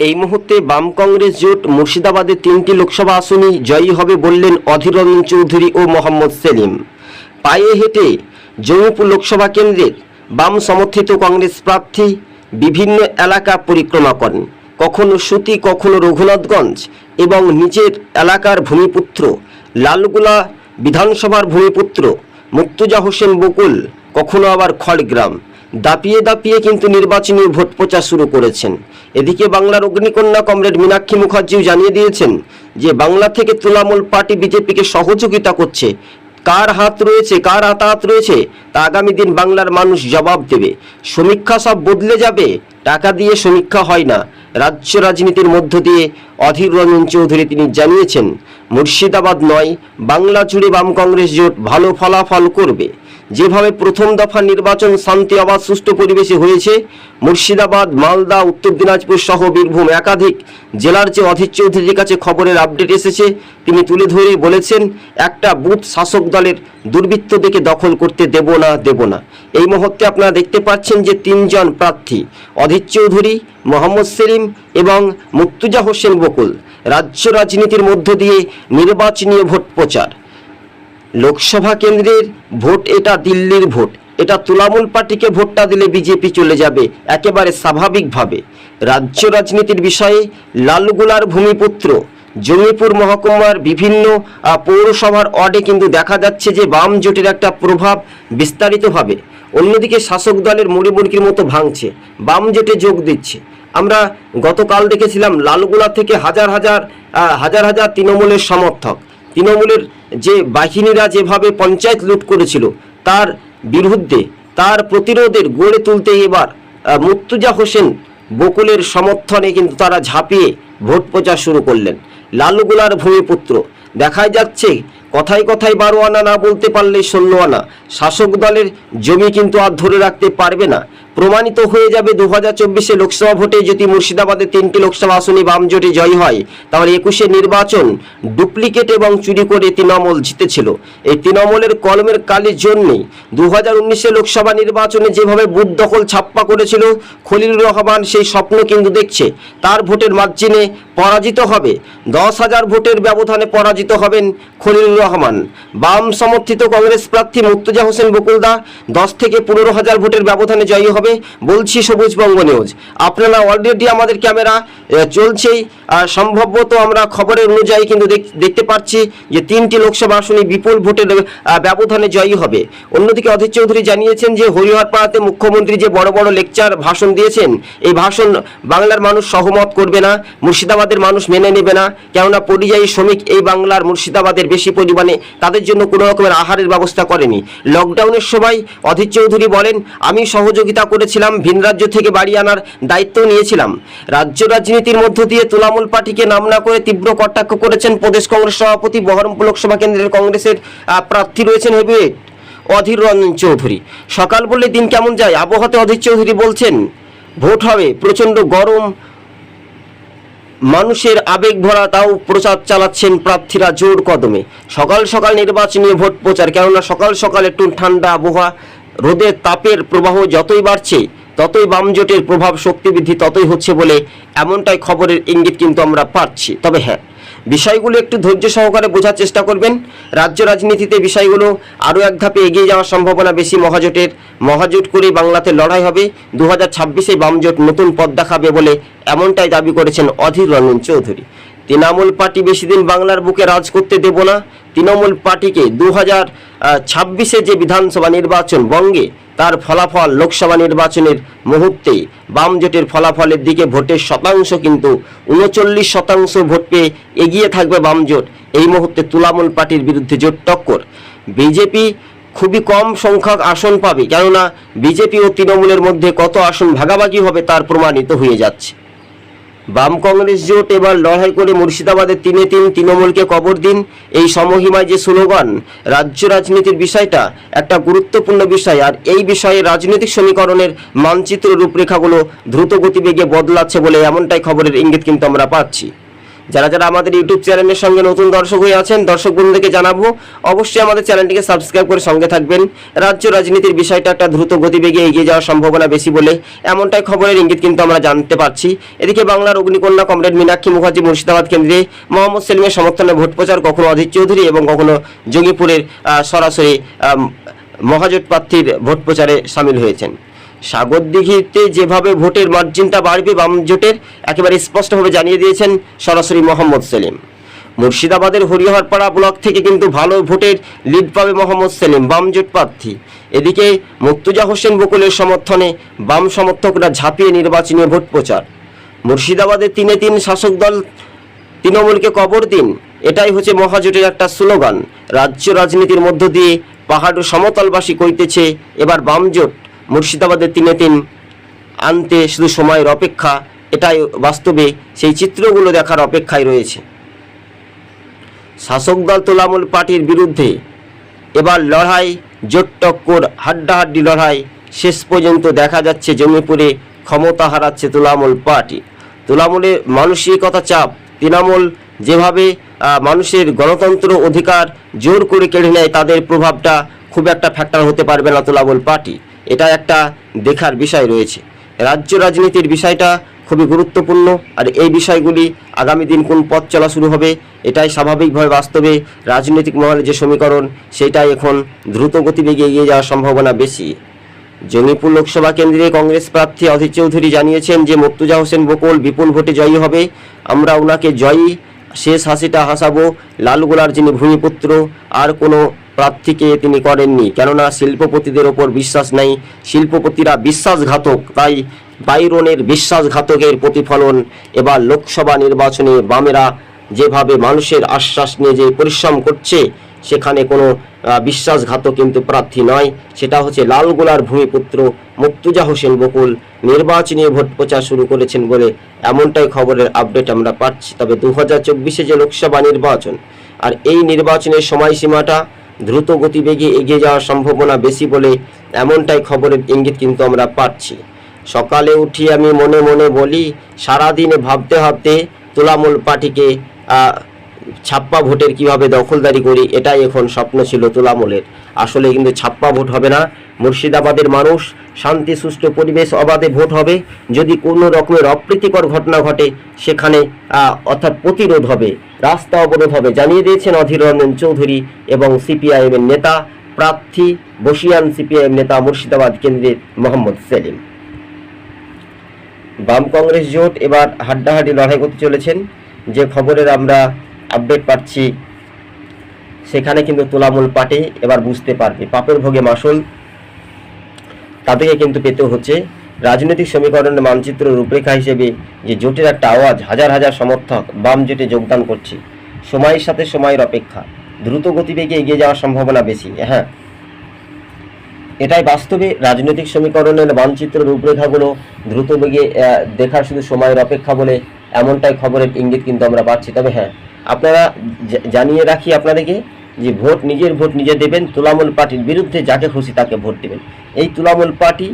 এই মুহূর্তে বাম কংগ্রেস জোট মুর্শিদাবাদে তিনটি লোকসভা আসনই জয়ী হবে বললেন অধীর রঞ্জন চৌধুরী ও মোহাম্মদ সেলিম। পায়ে হেঁটে জঙ্গিপুর লোকসভা কেন্দ্রের বাম সমর্থিত কংগ্রেস প্রার্থী বিভিন্ন এলাকা পরিক্রমা করেন। কখনো সুতি, কখনো রঘুনাথগঞ্জ এবং নিজের এলাকার ভূমিপুত্র লালগুলা বিধানসভার ভূমিপুত্র মুক্তুজা হোসেন বকুল, কখনো আবার খড়গ্রাম। দাপিয়ে দাপিয়ে কিন্তু নির্বাচনী ভোট প্রচার শুরু করেছেন। এদিকে বাংলার অগ্নিকন্যা কমরেড মীনাক্ষী মুখার্জিও জানিয়ে দিয়েছেন যে, বাংলা থেকে তৃণমূল পার্টি বিজেপিকে সহযোগিতা করছে। কার হাত রয়েছে, কার হাতাহাত রয়েছে, তা আগামী দিন বাংলার মানুষ জবাব দেবে। সমীক্ষা সব বদলে যাবে, টাকা দিয়ে সমীক্ষা হয় না। রাজ্য রাজনীতির মধ্য দিয়ে অধীর রঞ্জন চৌধুরী তিনি জানিয়েছেন, মুর্শিদাবাদ নয়, বাংলা জুড়ে বাম কংগ্রেস জোট ভালো ফলাফল করবে। যেভাবে প্রথম দফা নির্বাচন শান্তি অবাধ সুষ্ঠু পরিবেশে হয়েছে, মুর্শিদাবাদ, মালদা, উত্তর দিনাজপুর সহ বীরভূম একাধিক জেলার যে অধীর চৌধুরীর কাছে খবরের আপডেট এসেছে। তিনি তুলে ধরে বলেছেন, একটা বুথ শাসক দলের দুর্বৃত্ত দুর্বৃত্তদেরকে দখল করতে দেব না দেব না। এই মুহূর্তে আপনারা দেখতে পাচ্ছেন যে তিনজন প্রার্থী, অধীর চৌধুরী, মোহাম্মদ সেলিম এবং মুর্তুজা হোসেন বকুল, রাজ্য রাজনীতির মধ্য দিয়ে নির্বাচনী ভোট প্রচার। লোকসভা কেন্দ্রের ভোট এটা দিল্লির ভোট। এটা তৃণমূল পার্টিকে ভোটটা দিলে বিজেপি চলে যাবে, একেবারে স্বাভাবিকভাবে। রাজ্য রাজনীতির বিষয়ে লালগুলার ভূমিপুত্র, জঙ্গিপুর মহকুমার বিভিন্ন পৌরসভার ওয়ার্ডে কিন্তু দেখা যাচ্ছে যে বাম জোটের একটা প্রভাব বিস্তারিতভাবে। অন্যদিকে শাসক দলের মুড়ি মুড়কির মতো ভাঙছে, বাম জোটে যোগ দিচ্ছে। আমরা গতকাল দেখেছিলাম লালগুলা থেকে হাজার হাজার হাজার হাজার তৃণমূলের সমর্থক। তৃণমূলের যে বাহিনীরা যেভাবে পঞ্চায়েত লুট করেছিল, তার বিরুদ্ধে, তার প্রতিরোধের গড়ে তুলতে এবার মুর্তুজা হোসেন বকুলের সমর্থনে কিন্তু তারা ঝাঁপিয়ে ভোট প্রচার শুরু করলেন। লালুগুলার ভূমিপুত্র, দেখাই যাচ্ছে, কথায় কথায় বারো আনা না বলতে পারলে ষোলো আনা শাসক দলের জমি কিন্তু আর ধরে রাখতে পারবে না। প্রমাণিত হয়ে যাবে দু হাজার চব্বিশে লোকসভা ভোটে যদি মুর্শিদাবাদের তিনটি লোকসভা আসনে বাম জোটে জয় হয়, তাহলে একুশে নির্বাচন ডুপ্লিকেট এবং চুরি করে তৃণমূল জিতেছিল। এই তৃণমূলের কলমের কালির জন্যই দু হাজার উনিশে লোকসভা নির্বাচনে যেভাবে বুথ দখল ছাপ্পা করেছিল, খলিলুর রহমান সেই স্বপ্ন কিন্তু দেখছে। তার ভোটের মার্জিনে পরাজিত হবে। দশ হাজার ভোটের ব্যবধানে পরাজিত হবেন খলিলুর রহমান। বাম সমর্থিত কংগ্রেস প্রার্থী মুর্তজা হোসেন বকুলদা, দশ থেকে পনেরো হাজার ভোটের ব্যবধানে জয়ী হবে বলছি সবুজ বঙ্গ নিউজ। আপনারা অলরেডি আমাদের ক্যামেরা চলছেই। সম্ভবত আমরা খবরের অনুযায়ী কিন্তু দেখতে পাচ্ছি যে তিনটি লোকসভা আসনে বিপুল ভোটের ব্যবধানে জয়ী হবে। অন্যদিকে অধীর চৌধুরী জানিয়েছেন যে হরিহরপাড়াতে মুখ্যমন্ত্রী যে বড় বড় লেকচার ভাষণ দিয়েছেন, এই ভাষণ বাংলার মানুষ সহমত করবে না, মুর্শিদাবাদের মানুষ মেনে নেবে না, কেননা পরিযায়ী শ্রমিক এই বাংলার মুর্শিদাবাদের বেশি পরিমাণে তাদের জন্য কোনো রকমের আহারের ব্যবস্থা করেনি। লকডাউনের সময় অধীর চৌধুরী বলেন, আমি সহযোগিতা করেছিলাম, ভিন রাজ্য থেকে বাড়ি আনার দায়িত্ব নিয়েছিলাম। রাজ্য রাজনীতির মধ্য দিয়ে তৃণমূল পার্টিকে নাম না করে তীব্র কটাক্ষ করেছেন প্রদেশ কংগ্রেস সভাপতি বহরমপুর লোকসভা কেন্দ্রের কংগ্রেসের প্রার্থী রয়েছেন হেভিওয়েট, অধীর রঞ্জন চৌধুরী। সকাল বললে দিন কেমন যায়? আবহাওয়াতে অধীর চৌধুরী বলছেন, ভোট হবে, প্রচণ্ড গরম, মানুষের আবেগ ভরা, তাও প্রচার চালাচ্ছেন প্রার্থীরা জোর কদমে। সকাল সকাল নির্বাচনী ভোট প্রচার, কেননা সকাল সকাল একটু ঠান্ডা আবহাওয়া রোদের তাপের প্রবাহ যতই বাড়ছে, ততই বাম জোটের প্রভাব শক্তি বৃদ্ধি ততই হচ্ছে বলে এমনটাই খবরের ইঙ্গিত কিন্তু আমরা পাচ্ছি। তবে হ্যাঁ বিষয়গুলো একটু ধৈর্য সহকারে বোঝার চেষ্টা করবেন। রাজ্য রাজনীতিতে বিষয়গুলো আরও এক ধাপে এগিয়ে যাওয়ার সম্ভাবনা বেশি মহাজোটের। মহাজোট করে বাংলাতে লড়াই হবে। দু হাজার ছাব্বিশে বামজোট নতুন পথ দেখাবে বলে এমনটাই দাবি করেছেন অধীর রঞ্জন চৌধুরী। তৃণমূল পার্টি বেশি দিন বাংলার বুকে রাজ করতে দেব না। তৃণমূল পার্টিকে দু হাজার ছাব্বিশে যে বিধানসভা নির্বাচন বঙ্গে, তার ফলাফল লোকসভা নির্বাচনের মুহূর্তেই বাম জোটের ফলাফলের দিকে ভোটের শতাংশ কিন্তু উনচল্লিশ শতাংশ ভোট পেয়ে এগিয়ে থাকবে বাম জোট। এই মুহূর্তে তুলামূল পার্টির বিরুদ্ধে জোট টক্কর। বিজেপি খুবই কম সংখ্যক আসন পাবে, কেননা বিজেপি ও তৃণমূলের মধ্যে কত আসন ভাগাভাগি হবে তার প্রমাণিত হয়ে যাচ্ছে। বাম কংগ্রেস জোট এবার লড়াই করে মুর্শিদাবাদে তিনে তিন তৃণমূলকে কবর দিন। এই সমহিমায় যে স্লোগান, রাজ্য রাজনীতির বিষয়টা একটা গুরুত্বপূর্ণ বিষয়। আর এই বিষয়ে রাজনৈতিক সমীকরণের মানচিত্র রূপরেখাগুলো দ্রুত গতিবেগে বদলাচ্ছে বলে এমনটাই খবরের ইঙ্গিত কিন্তু আমরা পাচ্ছি। যারা যারা আমাদের ইউটিউব চ্যানেলের সঙ্গে নতুন দর্শক হয়ে আছেন, দর্শক বন্ধুদেরকে জানাব, অবশ্যই আমাদের চ্যানেলটিকে সাবস্ক্রাইব করে সঙ্গে থাকবেন। রাজ্য রাজনীতির বিষয়টা একটা দ্রুত গতিবেগে এগিয়ে যাওয়ার সম্ভাবনা বেশি বলে এমনটাই খবরের ইঙ্গিত কিন্তু আমরা জানতে পারছি। এদিকে বাংলার অগ্নিকন্যা কমরেড মীনাক্ষী মুখার্জি মুর্শিদাবাদ কেন্দ্রে মোহাম্মদ সেলিমের সমর্থনে ভোট প্রচার কখনো অধীর চৌধুরী এবং কখনো জঙ্গিপুরের সরাসরি মহাজোট প্রার্থীর ভোট প্রচারে সামিল হয়েছেন। সাগরদিঘিতে যেভাবে ভোটের মার্জিনটা বাড়বে, বাম জোটের একেবারে স্পষ্টভাবে জানিয়ে দিয়েছেন সরাসরি মোহাম্মদ সেলিম। মুর্শিদাবাদের হরিহরপাড়া ব্লক থেকে কিন্তু ভালো ভোটের লিড পাবে মোহাম্মদ সেলিম, বাম জোট প্রার্থী। এদিকে মুর্তুজা হোসেন বকুলের সমর্থনে বাম সমর্থকরা ঝাঁপিয়ে নির্বাচনী ভোট প্রচার। মুর্শিদাবাদে তিনে তিন শাসক দল তৃণমূলকে কবর দিন, এটাই হচ্ছে মহাজোটের একটা স্লোগান। রাজ্য রাজনীতির মধ্য দিয়ে পাহাড় সমতলবাসী কইতেছে এবার বামজোট মুর্শিদাবাদের তিনে তিন আনতে শুধু সময়ের অপেক্ষা, এটাই বাস্তবে সেই চিত্রগুলো দেখার অপেক্ষায় রয়েছে। শাসক দল তোলামূল পার্টির বিরুদ্ধে এবার লড়াই জোট টক্কর হাড্ডাহাড্ডি লড়াই শেষ পর্যন্ত দেখা যাচ্ছে জমিপুরে ক্ষমতা হারাচ্ছে তুলামূল পার্টি। তুলামূলের মানসিকতা চাপ, তৃণমূল যেভাবে মানুষের গণতন্ত্র অধিকার জোর করে কেড়ে নেয়, তাদের প্রভাবটা খুব একটা ফ্যাক্টর হতে পারবে না তুলামূল পার্টি। এটা একটা দেখার বিষয় রয়েছে। রাজ্য রাজনীতির বিষয়টা খুবই গুরুত্বপূর্ণ আর এই বিষয়গুলি আগামী দিন কোন পথ চলা শুরু হবে, এটাই স্বাভাবিকভাবে বাস্তবে রাজনৈতিক মহলে যে সমীকরণ, সেটাই এখন দ্রুত গতিবেগে এগিয়ে যাওয়ার সম্ভাবনা বেশি। জঙ্গিপুর লোকসভা কেন্দ্রে কংগ্রেস প্রার্থী অধীর চৌধুরী জানিয়েছেন যে মুর্তুজা হোসেন বকুল বিপুল ভোটে জয়ী হবে, আমরা ওনাকে জয়ী, শেষ হাসিটা হাসাবো, লালগোলার যিনি ভূমিপুত্র, আর কোনো প্রার্থীকে তিনি করেননি। কেননা শিল্পপতিদের ওপর বিশ্বাস নেই। শিল্পপতিরা বিশ্বাসঘাতক। তাই বাইরনের বিশ্বাসঘাতকের প্রতিফলন এবার লোকসভা নির্বাচনে বামেরা যেভাবে মানুষের আশ্বাস নিয়ে যে পরিশ্রম করছে, সেখানে কোনো বিশ্বাসঘাতক কিন্তু প্রার্থী নয়। সেটা হচ্ছে লালগোলার ভূমিপুত্র মুক্তুজা হোসেন বকুল। নির্বাচনী ভোট প্রচার শুরু করেছেন বলে এমনটাই খবরের আপডেট আমরা পাচ্ছি। তবে দু হাজার চব্বিশে যে লোকসভা নির্বাচন, আর এই নির্বাচনের সময়সীমাটা দ্রুত গতিবেগে এগিয়ে যাওয়ার সম্ভাবনা বেশি বলে এমনটাই খবরের ইঙ্গিত কিন্তু আমরা পাচ্ছি। সকালে উঠি আমি মনে মনে বলি, সারাদিনে ভাবতে ভাবতে তোলামূল পার্টিকে ছাপ্পা ভোটের কীভাবে দখলদারি করি, এটাই এখন স্বপ্ন ছিল তোলামূলের। আসলে কিন্তু ছাপ্পা ভোট হবে না, মুর্শিদাবাদের মানুষ শান্তি সুষ্ঠু পরিবেশ, অবাধে ভোট হবে। যদি কোনো রকমের অপ্রীতিকর ঘটনা ঘটে, সেখানে অর্থাৎ প্রতিরোধ হবে, রাস্তা অবরোধ হবে, জানিয়ে দিয়েছেন অধীর রঞ্জন চৌধুরী এবং সিপিআইএমের নেতা প্রার্থী বসিয়ান সিপিআইএম নেতা মুর্শিদাবাদ কেন্দ্রের মোহাম্মদ সেলিম। বাম কংগ্রেস জোট এবার হাড্ডাহাড্ডি লড়াই করতে চলেছেন। যে খবরের আমরা আপডেট পাচ্ছি। সেখানে কিন্তু তোলামূল পাটে এবার বুঝতে পারবে। পাপের ভোগে মাসুল। তাদেরকে কিন্তু পেতে হচ্ছে রাজনৈতিক সমীকরণের মানচিত্র রূপরেখা হিসেবে যে জোটের একটা আওয়াজ হাজার হাজার সমর্থক বাম জোটে যোগদান করছে। সময়ের সাথে সময়ের অপেক্ষা। দ্রুত গতিবেগে এগিয়ে যাওয়ার সম্ভাবনা বেশি। হ্যাঁ। এটাই বাস্তবে রাজনৈতিক সমীকরণের মানচিত্র রূপরেখাগুলো দ্রুত বেগে দেখার শুধু সময়ের অপেক্ষা বলে এমনটাই খবরের ইঙ্গিত কিন্তু আমরা পাচ্ছি। তবে হ্যাঁ আপনারা জানিয়ে রাখি আপনাদেরকে যে ভোট নিজের ভোট নিজে দেবেন, তুলামূল পার্টির বিরুদ্ধে যাকে খুশি তাকে ভোট দেবেন। এই তুলামূল পার্টি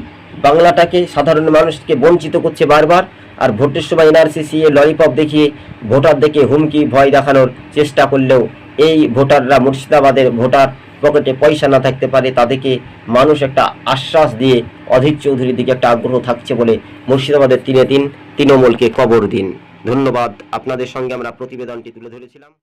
বাংলাটাকে সাধারণ মানুষকে বঞ্চিত করছে বারবার, আর ভোটের সময় এনআরসি সিএ ললিপপ দেখিয়ে ভোটার দেখে হুমকি, ভয় দেখানোর চেষ্টা করলেও এই ভোটাররা মুর্শিদাবাদের ভোটার পকেটে পয়সা না থাকতে পারে, তাদেরকে মানুষ একটা আশ্বাস দিয়ে অধীর চৌধুরীর দিকে একটা আগ্রহ থাকছে বলে মুর্শিদাবাদের তিনে তিন তৃণমূলকে কবর দিন। ধন্যবাদ। আপনাদের সঙ্গে আমরা প্রতিবেদনটি তুলে ধরেছিলাম।